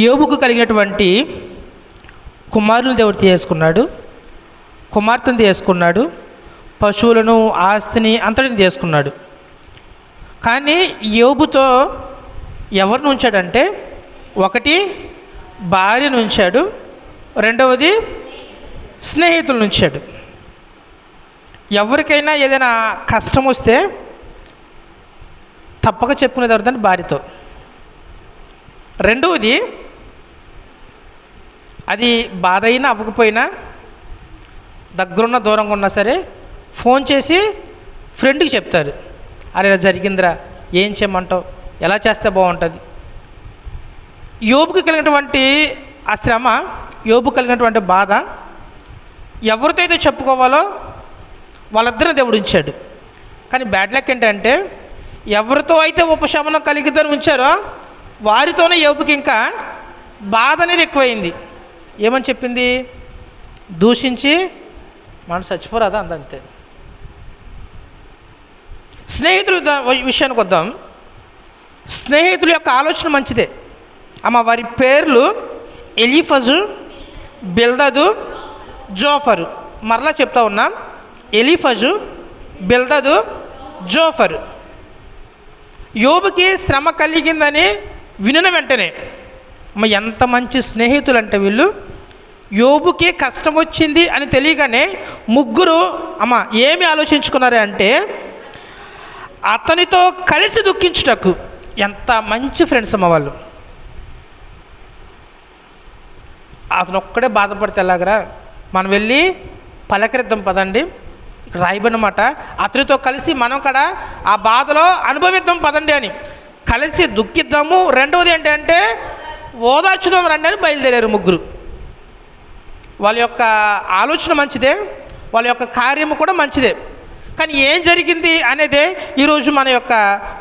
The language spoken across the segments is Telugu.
యోబుకు కలిగినటువంటి కుమారులను దేవుడు తీసుకున్నాడు. కుమార్తెను తీసుకున్నాడు. పశువులను ఆస్తిని అంతటిని తీసుకున్నాడు. కానీ యోబుతో ఎవరిని ఉంచాడంటే ఒకటి భార్యను ఉంచాడు. రెండవది స్నేహితులను ఉంచాడు. ఎవరికైనా ఏదైనా కష్టం వస్తే తప్పక చెప్పుకునేది ఎవరిదంటే భార్యతో. రెండవది అది బాధ అయినా అవ్వకపోయినా దగ్గరున్న దూరంగా ఉన్నా సరే ఫోన్ చేసి ఫ్రెండ్కి చెప్తారు. అరే ఇలా జరిగిందిరా ఏం చేయమంటావు ఎలా చేస్తే బాగుంటుంది? యోబుకి కలిగినటువంటి ఆ శ్రమ యోబు కలిగినటువంటి బాధ ఎవరితో అయితే చెప్పుకోవాలో వాళ్ళిద్దరిని దేవుడు ఉంచాడు కానీ బ్యాడ్ లక్ ఏంటంటే ఎవరితో అయితే ఉపశమనం కలిగిద్దరు ఉంచారో వారితోనే యోబుకి ఇంకా బాధ అనేది ఎక్కువైంది. ఏమని చెప్పింది? దూషించి మనం చచ్చిపోరాదా అందంతే. స్నేహితుల విషయానికి వద్దాం. స్నేహితుల యొక్క ఆలోచన మంచిదే. అమ్మ వారి పేర్లు ఎలిఫజు బిల్దదు జోఫరు. మరలా చెప్తా ఉన్నా. ఎలిఫజు బిల్దదు జోఫరు. యోబుకి శ్రమ కలిగిందని వినిన వెంటనే. అమ్మ ఎంత మంచి స్నేహితులు అంటే వీళ్ళు. యోబుకి కష్టం వచ్చింది అని తెలియగానే ముగ్గురు అమ్మ ఏమి ఆలోచించుకున్నారు అంటే అతనితో కలిసి దుఃఖించుటకు. ఎంత మంచి ఫ్రెండ్స్ అమ్మ వాళ్ళు. అతను ఒక్కడే బాధపడితే ఎలాగరా? మనం వెళ్ళి పలకరిద్దాం పదండి. ఇక్కడ రాయబడినమాట. అతనితో కలిసి మనం కూడా ఆ బాధలో అనుభవిద్దాం పదండి అని. కలిసి దుఃఖిద్దాము. రెండవది ఏంటంటే ఓదార్చుదాం రండి అని బయలుదేరారు ముగ్గురు. వాళ్ళ యొక్క ఆలోచన మంచిదే వాళ్ళ యొక్క కార్యము కూడా మంచిదే. కానీ ఏం జరిగింది అనేదే ఈరోజు మన యొక్క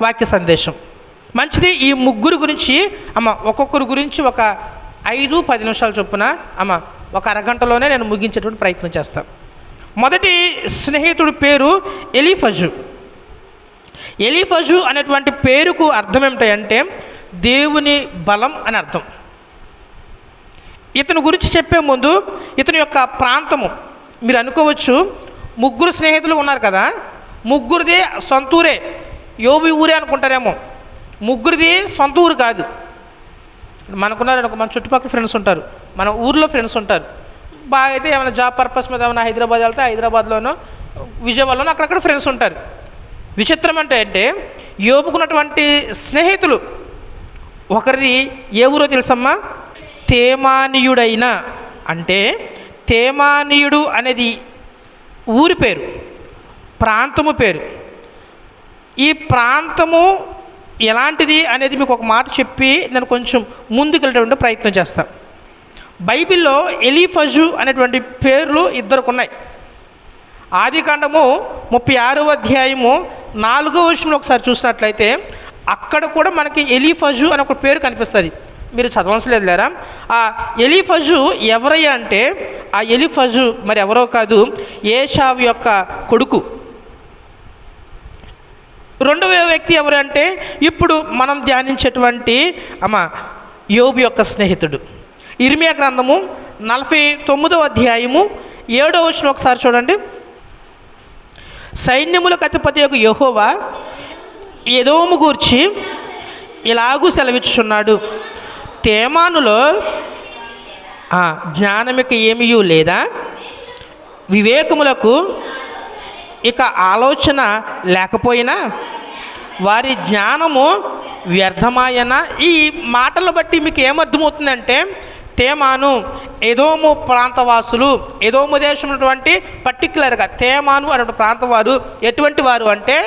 వాక్య సందేశం. మంచిది ఈ ముగ్గురు గురించి అమ్మ ఒక్కొక్కరి గురించి ఒక ఐదు పది నిమిషాలు చొప్పున అమ్మ ఒక అరగంటలోనే నేను ముగించేటువంటి ప్రయత్నం చేస్తాను మొదటి స్నేహితుడి పేరు ఎలీఫజు. ఎలీఫజు అనేటువంటి పేరుకు అర్థం ఏమిటంటే దేవుని బలం అని అర్థం. ఇతని గురించి చెప్పే ముందు ఇతని యొక్క ప్రాంతము. మీరు అనుకోవచ్చు ముగ్గురు స్నేహితులు ఉన్నారు కదా? ముగ్గురిది సొంతూరే యోబి ఊరే అనుకుంటారేమో. ముగ్గురిది సొంత ఊరు కాదు. మనకున్నారు మన చుట్టుపక్కల ఫ్రెండ్స్ ఉంటారు. మన ఊర్లో ఫ్రెండ్స్ ఉంటారు. బాగా అయితే ఏమైనా జాబ్ పర్పస్ మీద ఏమైనా హైదరాబాద్ వెళ్తే హైదరాబాద్లోనో విజయవాడలోనో అక్కడక్కడ ఫ్రెండ్స్ ఉంటారు. విచిత్రం అంటే అంటే యోపుకున్నటువంటి స్నేహితులు. ఒకరిది ఏ ఊరో తెలుసమ్మా? తేమానీయుడైన అంటే తేమానీయుడు అనేది ఊరి పేరు ప్రాంతము పేరు. ఈ ప్రాంతము ఎలాంటిది అనేది మీకు ఒక మాట చెప్పి నేను కొంచెం ముందుకు వెళ్ళేటువంటి ప్రయత్నం చేస్తాను బైబిల్లో ఎలీఫజు అనేటువంటి పేర్లు ఇద్దరుకున్నాయి. ఆదికాండము ముప్పై ఆరవ అధ్యాయము నాలుగో విషయంలో ఒకసారి చూసినట్లయితే అక్కడ కూడా మనకి ఎలీఫజు అనే ఒక పేరు కనిపిస్తుంది. మీరు చదవలసలేదు లేరా? ఆ ఎలిఫజు ఎవరయ్యా అంటే ఆ ఎలిఫజు మరి ఎవరో కాదు ఏషావు యొక్క కొడుకు. రెండవ వ్యక్తి ఎవరు అంటే ఇప్పుడు మనం ధ్యానించేటువంటి అమ్మ యోబు యొక్క స్నేహితుడు. ఇర్మియా గ్రంథము నలభై తొమ్మిదవ అధ్యాయము ఏడవ వచ్చిన ఒకసారి చూడండి. సైన్యములకు అధిపతి యొక్క యహోవా ఎదోము గూర్చి ఇలాగూ సెలవిచ్చుచున్నాడు. తేమానులో జ్ఞానమిక ఏమీ లేదా? వివేకములకు ఇక ఆలోచన లేకపోయినా వారి జ్ఞానము వ్యర్థమాయన? ఈ మాటలు బట్టి మీకు ఏమర్థమవుతుందంటే తేమాను ఎదోము ప్రాంతవాసులు ఎదోము దేశం ఉన్నటువంటి పర్టికులర్గా తేమాను అనే ప్రాంతవారు ఎటువంటి వారు అంటే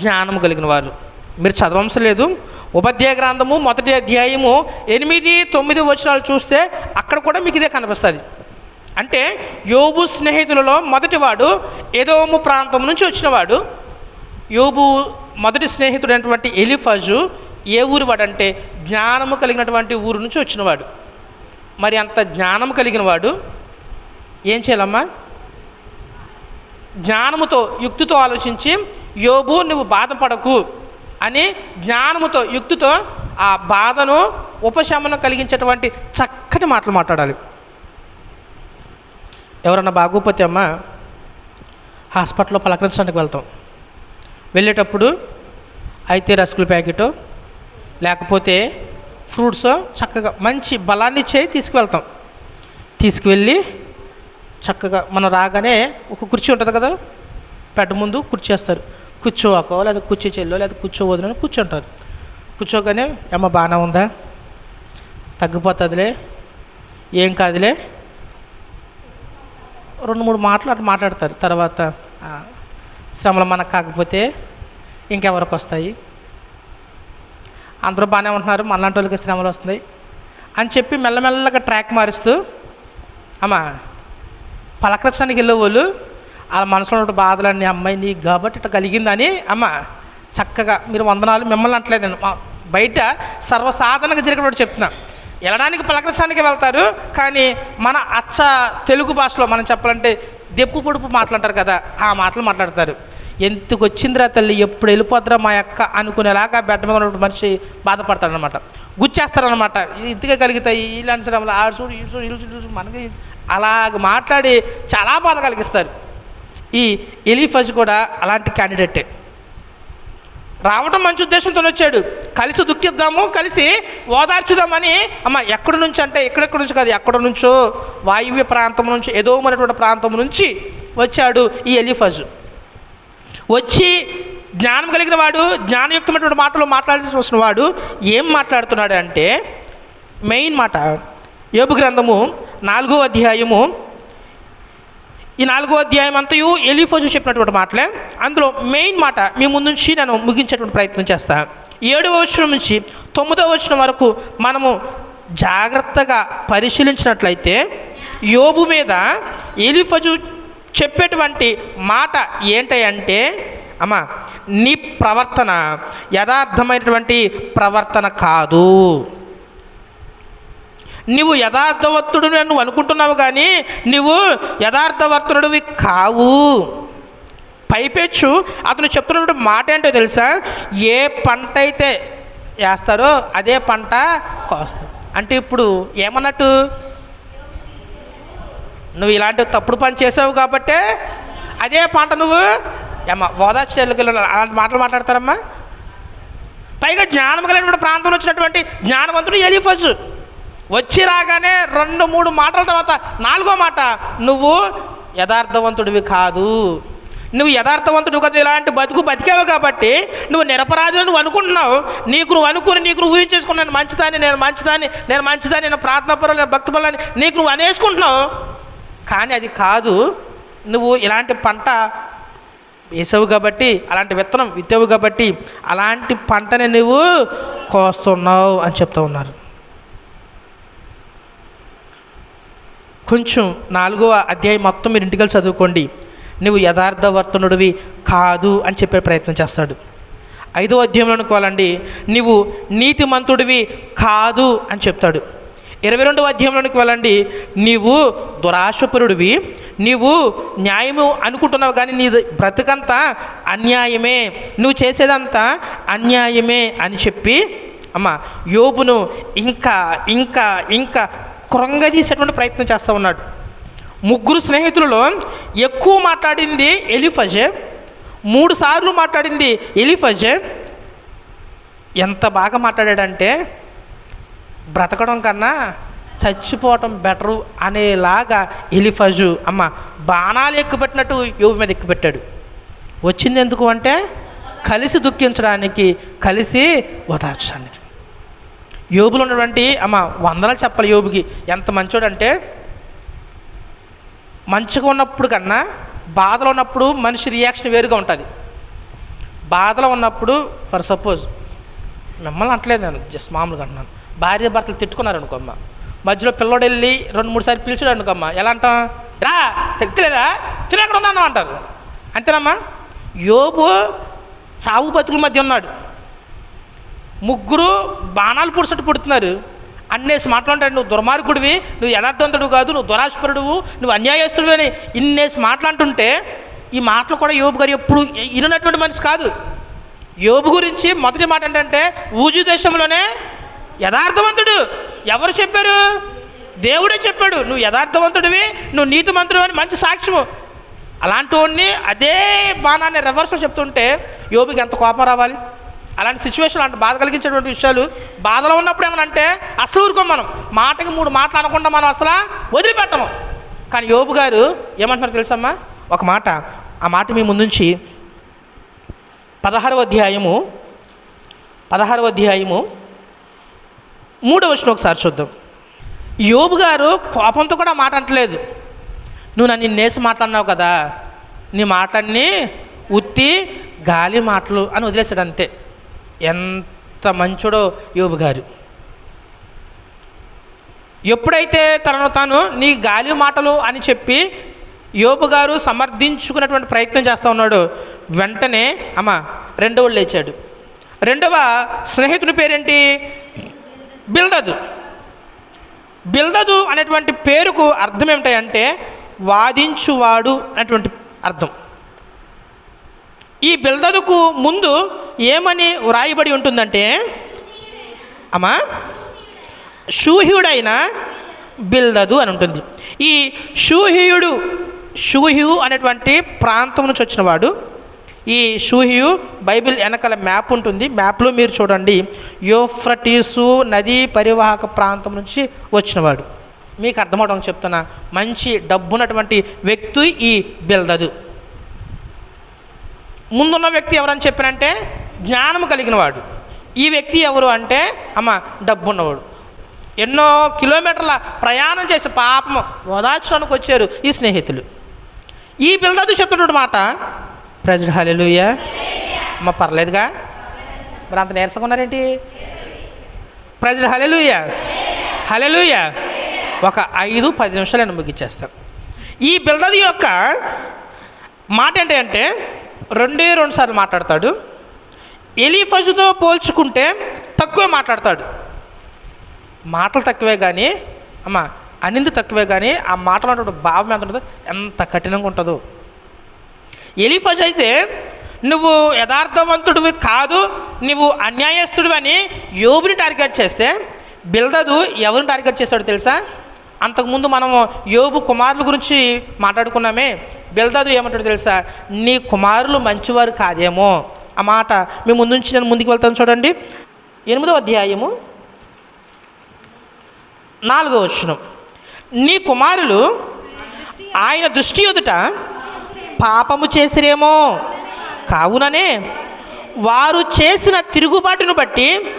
జ్ఞానము కలిగిన వారు. మీరు చదవంశలేదు ఉపాధ్యాయ గ్రంథము మొదటి అధ్యాయము ఎనిమిది తొమ్మిది వచనాలు చూస్తే అక్కడ కూడా మీకు ఇదే కనిపిస్తుంది. అంటే యోబు స్నేహితులలో మొదటివాడు ఎదోము ప్రాంతం నుంచి వచ్చినవాడు. యోబు మొదటి స్నేహితుడైనటువంటి ఎలిఫజు ఏ ఊరు వాడంటే జ్ఞానము కలిగినటువంటి ఊరు నుంచి వచ్చినవాడు. మరి అంత జ్ఞానం కలిగిన వాడు ఏం చేయాలమ్మా? జ్ఞానముతో యుక్తితో ఆలోచించి యోబు నువ్వు బాధపడకు. అని జ్ఞానముతో యుక్తితో ఆ బాధను ఉపశమనం కలిగించేటువంటి చక్కటి మాటలు మాట్లాడాలి. ఎవరన్నా బాగోపోతే అమ్మ హాస్పిటల్లో పలకరించడానికి వెళ్తాం. వెళ్ళేటప్పుడు అయితే రస్కుల ప్యాకెట్ లేకపోతే ఫ్రూట్స్ చక్కగా మంచి బలాన్ని చేయి తీసుకువెళ్తాం. తీసుకువెళ్ళి చక్కగా మనం రాగానే ఒక కుర్చీ ఉంటుంది కదా పెద్ద ముందు కుర్చీ వేస్తారు. కూర్చోవాకో లేదా కూర్చో చెల్లో లేదా కూర్చోవద్దని కూర్చుంటారు. కూర్చోగానే అమ్మ బాగానే ఉందా? తగ్గిపోతుందిలే? ఏం కాదులే? రెండు మూడు మాటలు అట్లా మాట్లాడతారు. తర్వాత శ్రమలు మనకు కాకపోతే ఇంకెవరికి వస్తాయి? అందరూ బాగానే ఉంటున్నారు మనలాంటి వాళ్ళకి శ్రమలు వస్తున్నాయి. అని చెప్పి మెల్లమెల్లగా ట్రాక్ మారుస్తూ అమ్మ పలకరించడానికి వెళ్ళే వాళ్ళు వాళ్ళ మనసులో ఉన్న బాధలన్నీ అమ్మాయి నీకు కాబట్టి ఇట్లా కలిగిందని అమ్మ చక్కగా మీరు వందనాలు. మిమ్మల్ని అంటలేదండి బయట సర్వసాధారణంగా జరిగినప్పుడు చెప్తున్నా. వెళ్ళడానికి పలకరించడానికి వెళ్తారు కానీ మన అచ్చ తెలుగు భాషలో మనం చెప్పాలంటే దెప్పు పొడుపు మాట్లాడతారు కదా ఆ మాటలు మాట్లాడతారు. ఎందుకు వచ్చిందిరా తల్లి? ఎప్పుడు వెళ్ళిపోద్దిరా మా యొక్క అనుకునేలాగా బెడ్ మీద ఉన్నటువంటి మనిషి బాధపడతాడనమాట గుచ్చేస్తారనమాట ఇంతగా కలుగుతాయి? ఇలాంటి శ్రమలు ఆడు చూడు ఇటు చూడు ఇటు చూడు. మనకి అలాగ మాట్లాడి చాలా బాధ కలిగిస్తారు. ఈ ఎలీఫజ్ కూడా అలాంటి క్యాండిడేటే రావడం మంచి ఉద్దేశంతో వచ్చాడు. కలిసి దుఃఖిద్దాము కలిసి ఓదార్చుదామని అమ్మ ఎక్కడి నుంచి అంటే ఎక్కడెక్కడి నుంచి కాదు ఎక్కడి నుంచో వాయువ్య ప్రాంతం నుంచి ఏదో మనటువంటి ప్రాంతం నుంచి వచ్చాడు ఈ ఎలిఫజ్. వచ్చి జ్ఞానం కలిగిన వాడు జ్ఞానయుక్తమైనటువంటి మాటలు మాట్లాడాల్సి వస్తున్న వాడు ఏం మాట్లాడుతున్నాడు అంటే మెయిన్ మాట యోపు గ్రంథము నాలుగో అధ్యాయము ఈ నాలుగో అధ్యాయం అంతయు ఎలిఫోజు చెప్పినటువంటి మాటలే. అందులో మెయిన్ మాట మీ ముందు నుంచి నేను ముగించేటువంటి ప్రయత్నం చేస్తాను ఏడవ వచనం నుంచి తొమ్మిదవ వచనం వరకు మనము జాగ్రత్తగా పరిశీలించినట్లయితే యోబు మీద ఎలిఫజు చెప్పేటువంటి మాట ఏంటంటే అమ్మా నీ ప్రవర్తన యథార్థమైనటువంటి ప్రవర్తన కాదు. నువ్వు యథార్థవర్తుడు నువ్వు అనుకుంటున్నావు కానీ నువ్వు యథార్థవర్తుడివి కావు. పైపెచ్చు. అతను చెప్తున్నటువంటి మాట ఏంటో తెలుసా? ఏ పంట అయితే వేస్తారో అదే పంట కోస్తారు. అంటే ఇప్పుడు ఏమన్నట్టు? నువ్వు ఇలాంటి తప్పుడు పని చేసావు కాబట్టే అదే పంట నువ్వు ఏమ్మా ఓదార్చేళ్ళకి అలాంటి మాటలు మాట్లాడతారమ్మా? పైగా జ్ఞానం కలిగినటువంటి ప్రాంతంలో వచ్చినటువంటి జ్ఞానవంతుడు ఎలిఫజ్. వచ్చి రాగానే రెండు మూడు మాటల తర్వాత నాలుగో మాట నువ్వు యథార్థవంతుడివి కాదు. నువ్వు యథార్థవంతుడు కదా. ఇలాంటి బతుకు బతికావు కాబట్టి నువ్వు నిరపరాధి నువ్వు అనుకుంటున్నావు. నీకు నువ్వు అనుకుని నీకు నువ్వు ఊహించేసుకుని నేను మంచిదాన్ని నేను మంచిదాన్ని నేను మంచిదాన్ని నేను ప్రార్థన పరులు నేను భక్తి నీకు నువ్వు అనేసుకుంటున్నావు. కానీ అది కాదు. నువ్వు ఇలాంటి పంట వేసావు కాబట్టి అలాంటి విత్తనం విత్తావు కాబట్టి అలాంటి పంటని నువ్వు కోస్తున్నావు అని చెప్తూ ఉన్నారు. కొంచెం నాలుగవ అధ్యాయం మొత్తం మీరు ఇంటికి చదువుకోండి. నువ్వు యథార్థవర్తనుడివి కాదు అని చెప్పే ప్రయత్నం చేస్తాడు. ఐదో అధ్యాయంలోనికి వాళ్ళండి నువ్వు నీతిమంతుడివి కాదు అని చెప్తాడు. ఇరవై రెండవ అధ్యాయంలోనికి వెళ్ళండి. నీవు దురాశపరుడివి నీవు న్యాయము అనుకుంటున్నావు కానీ నీ బ్రతుకంతా అన్యాయమే నువ్వు చేసేదంతా అన్యాయమే అని చెప్పి అమ్మ యోబును ఇంకా ఇంకా ఇంకా కృంగదీసేటువంటి ప్రయత్నం చేస్తూ ఉన్నాడు. ముగ్గురు స్నేహితులలో ఎక్కువ మాట్లాడింది ఎలిఫజే మూడు సార్లు మాట్లాడింది ఎలిఫజే. ఎంత బాగా మాట్లాడాడంటే బ్రతకడం కన్నా చచ్చిపోవటం బెటరు అనేలాగా ఎలిఫజు అమ్మ బాణాలు ఎక్కుపెట్టినట్టు యోబు మీద ఎక్కుపెట్టాడు. వచ్చింది ఎందుకు అంటే కలిసి దుఃఖించడానికి కలిసి ఓదార్చడానికి. యోబులు ఉన్నటువంటి అమ్మ వందలు చెప్పాలి యోబుకి. ఎంత మంచోడంటే మంచిగా ఉన్నప్పుడు కన్నా బాధలో ఉన్నప్పుడు మనిషి రియాక్షన్ వేరుగా ఉంటుంది. బాధలో ఉన్నప్పుడు ఫర్ సపోజ్ మిమ్మల్ని అంటలేదు నేను జస్ట్ మామూలుగా అంటున్నాను. భార్య భర్తలు తిట్టుకున్నారు అనుకో అమ్మ. మధ్యలో పిల్లోడు వెళ్ళి రెండు మూడు సార్లు పిలిచాడు అనుకో అమ్మ. ఎలా అంటాం? రా తెలియలేదా తినక్కడ ఉందా అంటారు. అంతేనమ్మా? యోబు చావు బతుకుల మధ్య ఉన్నాడు. ముగ్గురు బాణాలు పుడుసట్టు పుడుతున్నారు. అన్నేసి మాట్లాంటాడు నువ్వు దుర్మార్గుడివి నువ్వు యథార్థవంతుడు కాదు నువ్వు దురాశపరుడువు నువ్వు అన్యాయస్తుడు అని ఇన్నేసి మాట్లాడుతుంటే ఈ మాటలు కూడా యోబు గారు ఎప్పుడు ఇనటువంటి మనిషి కాదు. యోబు గురించి మొదటి మాట ఏంటంటే ఊజు దేశంలోనే యథార్థవంతుడు. ఎవరు చెప్పారు? దేవుడే చెప్పాడు. నువ్వు యథార్థవంతుడివి నువ్వు నీతిమంతుడు అని మంచి సాక్ష్యము. అలాంటి వాడిని అదే బాణాన్ని రివర్స్లో చెప్తుంటే యోబుకి ఎంత కోపం రావాలి? అలాంటి సిచ్యువేషన్ అంటే బాధ కలిగించేటువంటి విషయాలు బాధలో ఉన్నప్పుడు ఏమనంటే అసలు ఊరుకోం మనం. మాటకి మూడు మాటలు అనకుండా మనం అసలు వదిలిపెట్టము. కానీ యోబు గారు ఏమంటున్నారు తెలుసమ్మా? ఒక మాట ఆ మాట మీ ముందుంచి పదహారవ అధ్యాయము పదహారవ అధ్యాయము మూడవ వచ్చిన ఒకసారి చూద్దాం. యోబు గారు కోపంతో కూడా మాట అంటలేదు. నువ్వు నన్ను నేసి మాట్లాడినావు కదా నీ మాటలన్నీ ఉత్తి గాలి మాటలు అని వదిలేశాడు అంతే. ఎంత మంచుడో యోబు గారు. ఎప్పుడైతే తనను తాను నీ గాలి మాటలు అని చెప్పి యోబు గారు సమర్థించుకున్నటువంటి ప్రయత్నం చేస్తూ ఉన్నాడు వెంటనే అమ్మ రెండవ లేచాడు. రెండవ స్నేహితుని పేరేంటి? బిల్దదు. బిల్దదు అనేటువంటి పేరుకు అర్థం ఏమిటంటే వాదించువాడు అనేటువంటి అర్థం. ఈ బిల్దదుకు ముందు ఏమని వ్రాయబడి ఉంటుందంటే అమ్మా షూహ్యుడైన బిల్దదు అని ఉంటుంది. ఈ షూహ్యుడు షూహ్యు అనేటువంటి ప్రాంతం నుంచి వచ్చినవాడు ఈ షూహ్యు బైబిల్ వెనకాల మ్యాప్ ఉంటుంది. మ్యాప్లో మీరు చూడండి యోఫ్రటీసు నదీ పరివాహక ప్రాంతం నుంచి వచ్చినవాడు. మీకు అర్థమవడం చెప్తున్నా మంచి డబ్బున్నటువంటి వ్యక్తి ఈ బిల్దదు. ముందున్న వ్యక్తి ఎవరని చెప్పినంటే జ్ఞానము కలిగిన వాడు ఈ వ్యక్తి ఎవరు అంటే అమ్మ డబ్బున్నవాడు. ఎన్నో కిలోమీటర్ల ప్రయాణం చేసి పాపం ఓదార్చడానికి వచ్చారు ఈ స్నేహితులు. ఈ బిల్డదు చెప్తున్నటువంటి మాట ప్రజలు హలెలుయ్య అమ్మ పర్లేదుగా. మరి అంత నేర్చుకున్నారేంటి ఉన్నారేంటి? ప్రజలు హలెలుయ్య హలెలుయ్య ఒక ఐదు పది నిమిషాలు నేను ముగించేస్తాను ఈ బిల్డది యొక్క మాట ఏంటి అంటే రెండే రెండు సార్లు మాట్లాడతాడు. ఎలీఫజుతో పోల్చుకుంటే తక్కువ మాట్లాడతాడు. మాటలు తక్కువే కానీ అమ్మ అనింది తక్కువే కానీ ఆ మాటలు భావం ఎంత ఉంటుందో ఎంత కఠినంగా ఉంటుందో. ఎలీఫజ్ అయితే నువ్వు యథార్థవంతుడివి కాదు నువ్వు అన్యాయస్తుడివి అని యోబుని టార్గెట్ చేస్తే బిల్దదు ఎవరిని టార్గెట్ చేస్తాడు తెలుసా? అంతకుముందు మనం యోబు కుమారుల గురించి మాట్లాడుకున్నామే. బిల్దాదు ఏమంటాడు తెలుసా? నీ కుమారులు మంచివారు కాదేమో. ఆ మాట మీ ముందు నుంచి నేను ముందుకు వెళ్తాను చూడండి. ఎనిమిదో అధ్యాయము నాలుగో వచనం. నీ కుమారులు ఆయన దృష్టి ఎదుట పాపము చేసిరేమో. కావుననే వారు చేసిన తిరుగుబాటును బట్టి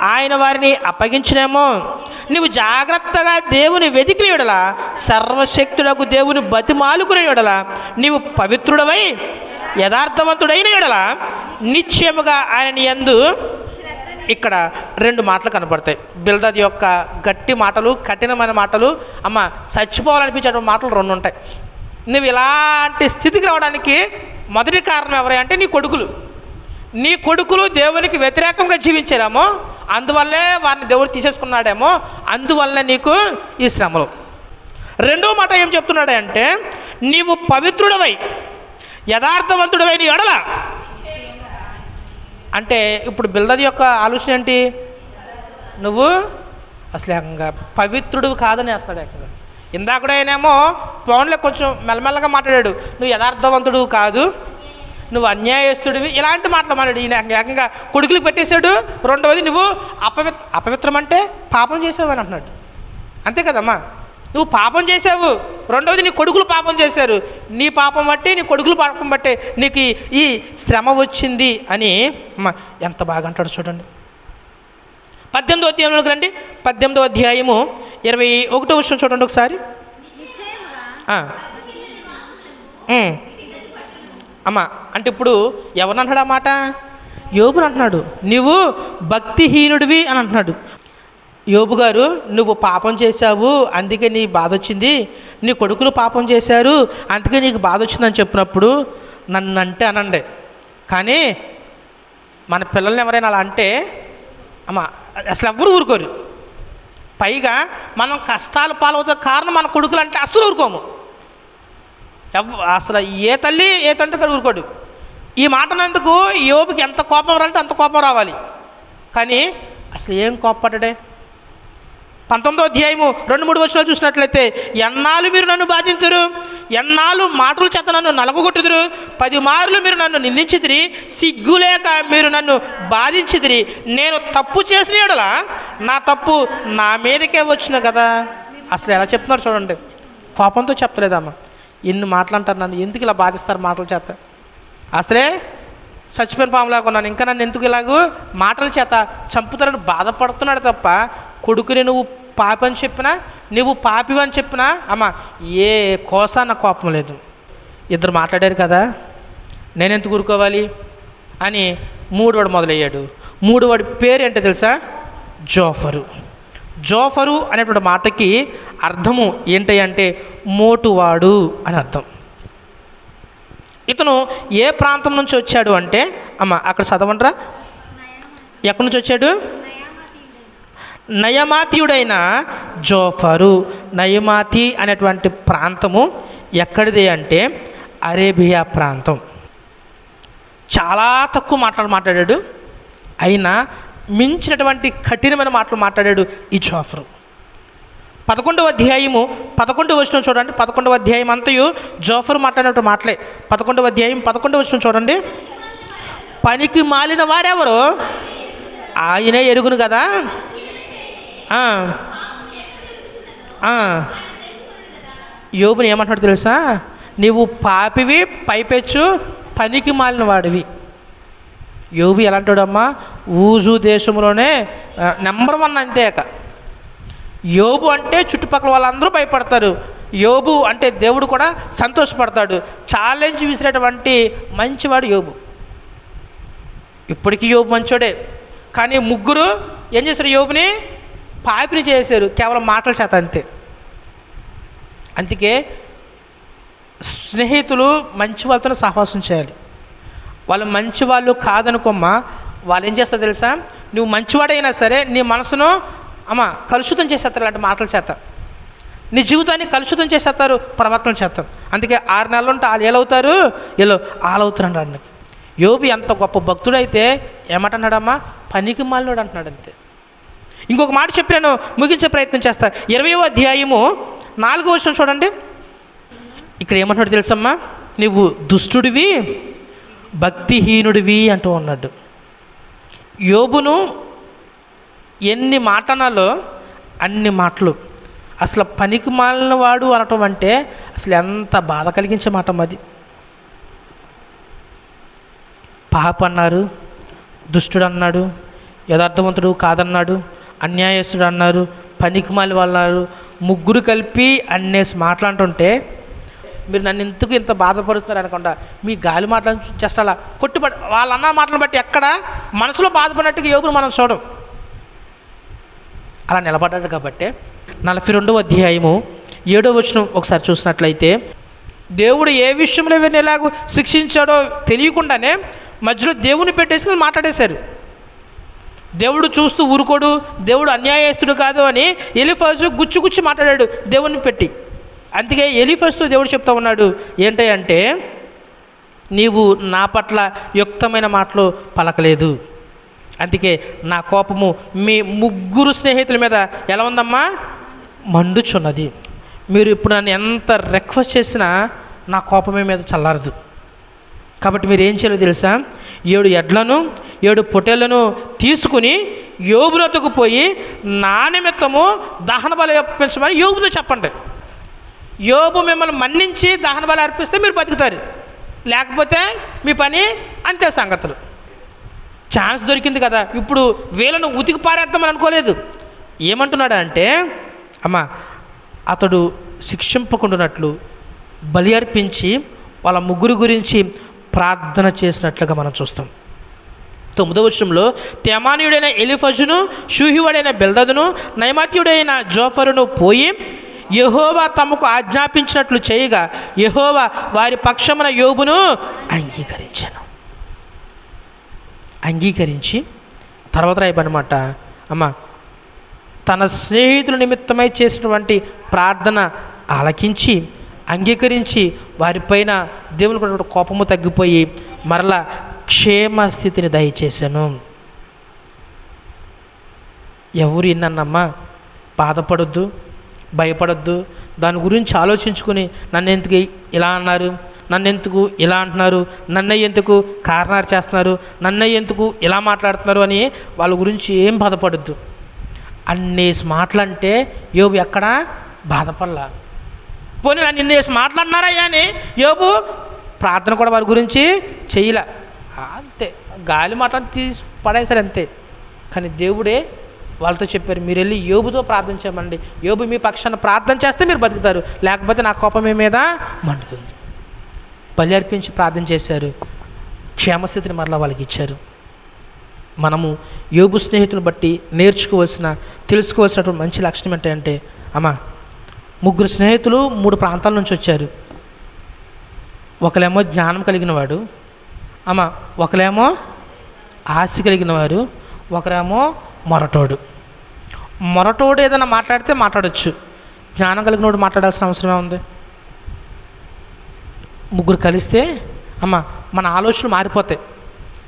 ఆయన వారిని అప్పగించినేమో. నువ్వు జాగ్రత్తగా దేవుని వెతికిన ఎడలా సర్వశక్తులకు దేవుని బతిమాలుకునే ఎడలా నీవు పవిత్రుడవై యథార్థవంతుడైన ఎడల నిశ్చయముగా ఆయన యందు ఇక్కడ రెండు మాటలు కనపడతాయి బిల్దద్ యొక్క గట్టి మాటలు కఠినమైన మాటలు అమ్మ చచ్చిపోవాలనిపించే మాటలు రెండు ఉంటాయి. నువ్వు ఇలాంటి స్థితికి రావడానికి మొదటి కారణం ఎవరై అంటే నీ కొడుకులు. నీ కొడుకులు దేవునికి వ్యతిరేకంగా జీవించారేమో అందువల్లే వారిని దేవుడు తీసేసుకున్నాడేమో అందువల్ల నీకు ఈ శ్రమలు. రెండో మాట ఏం చెప్తున్నాడు అంటే నీవు పవిత్రుడవై యథార్థవంతుడవై నీ ఎడల. అంటే ఇప్పుడు బిల్దది యొక్క ఆలోచన ఏంటి? నువ్వు అసలు ఏకంగా పవిత్రుడు కాదని వేస్తాడు ఏకంగా ఇందాకడేనేమో ఫోన్లో కొంచెం మెల్లమెల్లగా మాట్లాడాడు నువ్వు యథార్థవంతుడు కాదు నువ్వు అన్యాయస్తుడివి. ఇలాంటి మాటలు మాట్లాడు. ఈయన ఏకంగా కొడుకులకు పెట్టేశాడు. రెండవది నువ్వు అపవిత్ర అపవిత్రం అంటే పాపం చేసావు అని అంటున్నాడు. అంతే కదమ్మా? నువ్వు పాపం చేసావు. రెండవది నీ కొడుకులు పాపం చేశారు. నీ పాపం బట్టి నీ కొడుకులు పాపం బట్టే నీకు ఈ- శ్రమ వచ్చింది అని అమ్మ ఎంత బాగా అంటాడు చూడండి. పద్దెనిమిదో అధ్యాయంలోకి రండి. పద్దెనిమిదో అధ్యాయము ఇరవై ఒకటో విషయం చూడండి ఒకసారి. అమ్మ అంటే ఇప్పుడు ఎవరిని అంటాడు ఆ మాట? యోబుని అంటున్నాడు. నువ్వు భక్తిహీనుడివి అని అంటున్నాడు. యోబు గారు నువ్వు పాపం చేశావు అందుకే నీ బాధ వచ్చింది. నీ కొడుకులు పాపం చేశారు అందుకే నీకు బాధ వచ్చిందని చెప్పినప్పుడు నన్ను అంటే అనండి. కానీ మన పిల్లల్ని ఎవరైనా అలా అంటే అమ్మ అసలు ఎవ్వరు ఊరుకోరు. పైగా మనం కష్టాలు పాలవుతున్న కారణం మన కొడుకులు అంటే అస్సలు ఊరుకోము. అసలు ఏ తల్లి ఏ తండ్రి కూడా ఊరుకోడు. ఈ మాట నందుకు యోబుకి ఎంత కోపం రాలంటే అంత కోపం రావాలి. కానీ అసలు ఏం కోప్పడ్డాడే? పంతొమ్మిదో అధ్యాయము రెండు మూడు వర్షాలు చూసినట్లయితే ఎన్నాళ్ళు మీరు నన్ను బాధించరు ఎన్నాళ్ళు మాటలు చేత నన్ను నలగొట్టుదురు పది మార్లు మీరు నన్ను నిందించిదిరి సిగ్గులేక మీరు నన్ను బాధించిదిరి నేను తప్పు చేసిన యెడల నా తప్పు నా మీదకే వచ్చిన కదా. అసలు ఎలా చెప్తున్నారు చూడండి. కోపంతో చెప్పలేదమ్మా. ఎన్ని మాటలు అంటారు నన్ను? ఎందుకు ఇలా బాధిస్తారు మాటల చేత? అసలే చచ్చిపోయిన పాములాగా ఉన్నాను. ఇంకా నన్ను ఎందుకు ఇలాగూ మాటల చేత చంపుతారని బాధపడుతున్నాడు తప్ప కొడుకుని నువ్వు పాపి అని చెప్పినా నువ్వు పాపి అని చెప్పినా అమ్మ ఏ కోసా నాకు కోపం లేదు. ఇద్దరు మాట్లాడారు కదా నేను ఎందుకు ఊరుకోవాలి అని మూడువాడు మొదలయ్యాడు. మూడువాడి పేరు ఏంటో తెలుసా? జోఫరు. జోఫరు అనేటువంటి మాటకి అర్థము ఏంటి అంటే మోటువాడు అని అర్థం. ఇతను ఏ ప్రాంతం నుంచి వచ్చాడు అంటే అమ్మ అక్కడ చదవండిరా. ఎక్కడి నుంచి వచ్చాడు? నయమాతీయుడైన జోఫరు. నయమాతి అనేటువంటి ప్రాంతము ఎక్కడిది అంటే అరేబియా ప్రాంతం. చాలా తక్కువ మాటలు మాట్లాడాడు. అయినా మించినటువంటి కఠినమైన మాటలు మాట్లాడాడు ఈ జోఫరు. పదకొండవ అధ్యాయము పదకొండవ వచ్చిన చూడండి పదకొండవ అధ్యాయం అంతయు జోఫర్ మాట్లాడినట్టు మాటలే. పదకొండవ అధ్యాయం పదకొండవ వచ్చిన చూడండి. పనికి మాలిన వారెవరు? ఆయనే ఎరుగును కదా? యోబుని ఏమంటున్నాడు తెలుసా? నీవు పాపివి పైపెచ్చు పనికి మాలిన వాడివి. యోబు ఎలాంటాడమ్మా? ఊజు దేశంలోనే నెంబర్ వన్ అంతే ఇక యోబు అంటే చుట్టుపక్కల వాళ్ళందరూ భయపడతారు. యోబు అంటే దేవుడు కూడా సంతోషపడతాడు. ఛాలెంజ్ విసిరేటువంటి మంచివాడు యోబు. ఇప్పటికీ యోబు మంచోడే. కానీ ముగ్గురు ఏం చేశారు యోబుని? పాపిని చేశారు. కేవలం మాటల చేత అంతే. అందుకే స్నేహితులు మంచి వాళ్ళతో సహవాసం చేయాలి. వాళ్ళు మంచి వాళ్ళు కాదనుకోమ్మా. వాళ్ళు ఏం చేస్తారు తెలుసా? నువ్వు మంచివాడైనా సరే నీ మనసును అమ్మ కలుషితం చేసేస్తారు ఇలాంటి మాటల చేత నీ జీవితాన్ని కలుషితం చేసేస్తారు ప్రవర్తన చేస్తారు. అందుకే ఆరు నెలలు ఉంటే వాళ్ళు ఏలవుతారు? వీళ్ళు ఆలవుతారు అండి యోబి ఎంత గొప్ప భక్తుడైతే ఏమంటున్నాడమ్మా? పనికి మాలినోడు అంటున్నాడు అంతే. ఇంకొక మాట చెప్పి నేను ముగించే ప్రయత్నం చేస్తాను ఇరవయో అధ్యాయము నాలుగో వర్షం చూడండి. ఇక్కడ ఏమంటున్నాడు తెలుసమ్మా? నువ్వు దుష్టుడివి భక్తిహీనుడివి అంటూ ఉన్నాడు. యోబును ఎన్ని మాటనాలో అన్ని మాటలు. అసలు పనికి మాలిన వాడు అనటం అంటే అసలు ఎంత బాధ కలిగించే మాట అది పాప అన్నారు దుష్టుడు అన్నాడు యథార్థవంతుడు కాదన్నాడు అన్యాయస్తుడు అన్నారు పనికి మాలి వాళ్ళు ముగ్గురు కలిపి అన్నేసి మాట్లాడుతుంటే మీరు నన్ను ఎందుకు ఇంత బాధపడుతున్నారు అనకుండా మీ గాలి మాటలను జస్ట్ అలా కొట్టుబడి వాళ్ళ అన్న మాటలను బట్టి ఎక్కడ మనసులో బాధపడినట్టుగా యోగులు మనం చూడం అలా నిలబడ్డాడు కాబట్టి నలభై రెండవ అధ్యాయము ఏడో వచనం ఒకసారి చూసినట్లయితే దేవుడు ఏ విషయంలో వీరిని ఎలాగో శిక్షించాడో తెలియకుండానే మధ్యలో దేవుని పెట్టేసి మాట్లాడేశారు. దేవుడు చూస్తూ ఊరుకోడు దేవుడు అన్యాయస్తుడు కాదు అని ఎలిఫాజు గుచ్చి గుచ్చి మాట్లాడాడు దేవుని పెట్టి. అందుకే ఎలిఫస్తో దేవుడు చెప్తా ఉన్నాడు ఏంటంటే నీవు నా పట్ల యుక్తమైన మాటలు పలకలేదు. అందుకే నా కోపము మీ ముగ్గురు స్నేహితుల మీద ఎలా ఉందమ్మా? మండుచున్నది. మీరు ఇప్పుడు నన్ను ఎంత రిక్వెస్ట్ చేసినా నా కోపమే మీద చల్లారదు. కాబట్టి మీరు ఏం చేయాలో తెలుసా? ఏడు ఎడ్లను ఏడు పొట్టేళ్ళను తీసుకుని యోబునతకు పోయి నా నిమిత్తము దహన బలి అర్పించమని యోగుతో చెప్పండి. యోగు మిమ్మల్ని మన్నించి దహన బలి అర్పిస్తే మీరు బతుకుతారు. లేకపోతే మీ పని అంతే సంగతులు. ఛాన్స్ దొరికింది కదా. ఇప్పుడు వీళ్ళను ఉతికి పారేద్దామని అనుకోలేదు. ఏమంటున్నాడు అంటే అమ్మ అతడు శిక్షింపకుండానట్లు బలి అర్పించి వాళ్ళ ముగ్గురు గురించి ప్రార్థన చేసినట్లుగా మనం చూస్తాం. తొమ్మిదో వచనంలో తెమానీయుడైన ఎలిఫజును షూహివాడైన బెల్దదును నైమాత్యుడైన జోఫరును పోయి యహోవా తమకు ఆజ్ఞాపించినట్లు చేయగా యహోవా వారి పక్షమున యోగును అంగీకరించాను. అంగీకరించి తర్వాత రాయబనమాట అమ్మ తన స్నేహితుల నిమిత్తమై చేసినటువంటి ప్రార్థన ఆలకించి అంగీకరించి వారిపైన దేవుని కూడా కోపము తగ్గిపోయి మరలా క్షేమ స్థితిని దయచేశాను. ఎవరు ఎన్నన్నమ్మా బాధపడొద్దు భయపడొద్దు. దాని గురించి ఆలోచించుకుని నన్ను ఎందుకు ఇలా అన్నారు? నన్ను ఎందుకు ఇలా అంటున్నారు? నన్ను ఎందుకు కారణాలు చేస్తున్నారు? నన్ను ఎందుకు ఇలా మాట్లాడుతున్నారు అని వాళ్ళ గురించి ఏం బాధపడద్దు. అన్నేసి మాటలంటే యోబు ఎక్కడా? బాధపడలా. పోనీ నన్ను ఇన్నేసి మాట్లాడినారయ్యా అని యోబు ప్రార్థన కూడా వారి గురించి చేయలే. అంతే. గాలి మాటలు తీసి పడేశారు అంతే. కానీ దేవుడే వాళ్ళతో చెప్పారు మీరు వెళ్ళి యోబుతో ప్రార్థన చేయమండి. యోబు మీ పక్షాన ప్రార్థన చేస్తే మీరు బతుకుతారు. లేకపోతే నా కోపం మీ మీద మండుతుంది. బలి అర్పించి ప్రార్థన చేశారు. క్షేమస్థితిని మరలా వాళ్ళకి ఇచ్చారు మనము యోగు స్నేహితుని బట్టి నేర్చుకోవాల్సిన తెలుసుకోవాల్సినటువంటి మంచి లక్షణం ఏంటంటే అమ్మా ముగ్గురు స్నేహితులు మూడు ప్రాంతాల నుంచి వచ్చారు. ఒకలేమో జ్ఞానం కలిగిన వాడు అమ్మ ఒకలేమో ఆస్తి కలిగిన వారు ఒకరేమో మొరటోడు. మొరటోడు ఏదైనా మాట్లాడితే మాట్లాడొచ్చు. జ్ఞానం కలిగినోడు మాట్లాడాల్సిన అవసరమే ఉంది. ముగ్గురు కలిస్తే అమ్మ మన ఆలోచనలు మారిపోతాయి.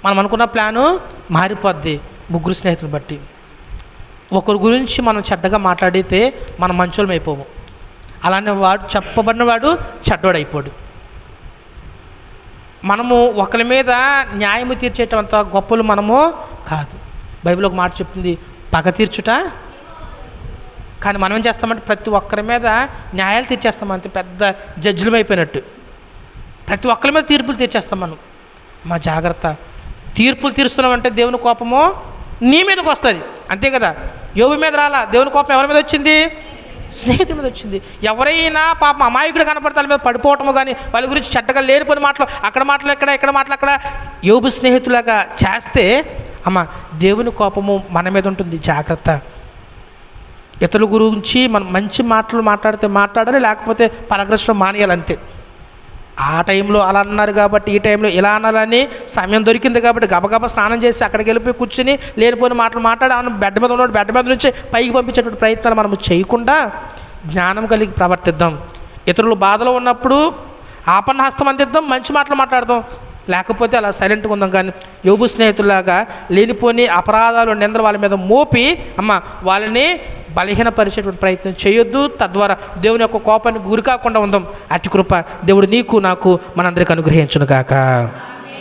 మనం అనుకున్న ప్లాను మారిపోద్ది ముగ్గురు స్నేహితులను బట్టి. ఒకరి గురించి మనం చెడ్డగా మాట్లాడితే మనం మంచోళం అయిపోము. అలానే వాడు చెప్పబడిన వాడు అయిపోడు. మనము ఒకరి మీద న్యాయము తీర్చేటంత గొప్పలు మనము కాదు. బైబిల్ ఒక మాట చెప్తుంది పగ తీర్చుట. కానీ మనం ఏం చేస్తామంటే ప్రతి ఒక్కరి మీద న్యాయాలు తీర్చేస్తామంటే పెద్ద జడ్జిలం అయిపోయినట్టు. ప్రతి ఒక్కరి మీద తీర్పులు తీర్చేస్తాం మనం. మా జాగ్రత్త. తీర్పులు తీరుస్తున్నామంటే దేవుని కోపము నీ మీదకి వస్తుంది. అంతే కదా? యోగు మీద రాలా? దేవుని కోపం ఎవరి మీద వచ్చింది? స్నేహితుడి మీద వచ్చింది. ఎవరైనా పాపం అమాయకుడు కనపడతాల మీద పడిపోవటము కానీ వాళ్ళ గురించి చెడ్డగా లేనిపోయిన మాటలు అక్కడ మాటలు ఎక్కడ ఇక్కడ మాటలు అక్కడ యోగు స్నేహితులాగా చేస్తే అమ్మ దేవుని కోపము మన మీద ఉంటుంది. జాగ్రత్త. ఇతరుల గురించి మనం మంచి మాటలు మాట్లాడితే మాట్లాడాలి లేకపోతే పరగ్రస్తం మానేయాలంతే అంతే. ఆ టైంలో అలా అన్నారు కాబట్టి ఈ టైంలో ఇలా అనాలని సమయం దొరికింది కాబట్టి గబగబా స్నానం చేసి అక్కడికి వెళ్ళిపోయి కూర్చుని లేనిపోయిన మాటలు మాట్లాడి ఆయన బెడ్ మీద ఉన్నాడు బెడ్ మీద నుంచి పైకి పంపించేటువంటి ప్రయత్నాలు మనం చేయకుండా జ్ఞానం కలిగి ప్రవర్తిద్దాం. ఇతరులు బాధలో ఉన్నప్పుడు ఆపన్న హస్తం అందిద్దాం మంచి మాటలు మాట్లాడదాం. లేకపోతే అలా సైలెంట్గా ఉందాం కానీ యోగు స్నేహితులాగా లేనిపోని అపరాధాలు నిందలు వాళ్ళ మీద మోపి అమ్మ వాళ్ళని బలహీనపరిచేటువంటి ప్రయత్నం చేయొద్దు. తద్వారా దేవుని యొక్క కోపానికి గురి కాకుండా ఉందాం. అటు కృప దేవుడు నీకు నాకు మనందరికి అనుగ్రహించును కాక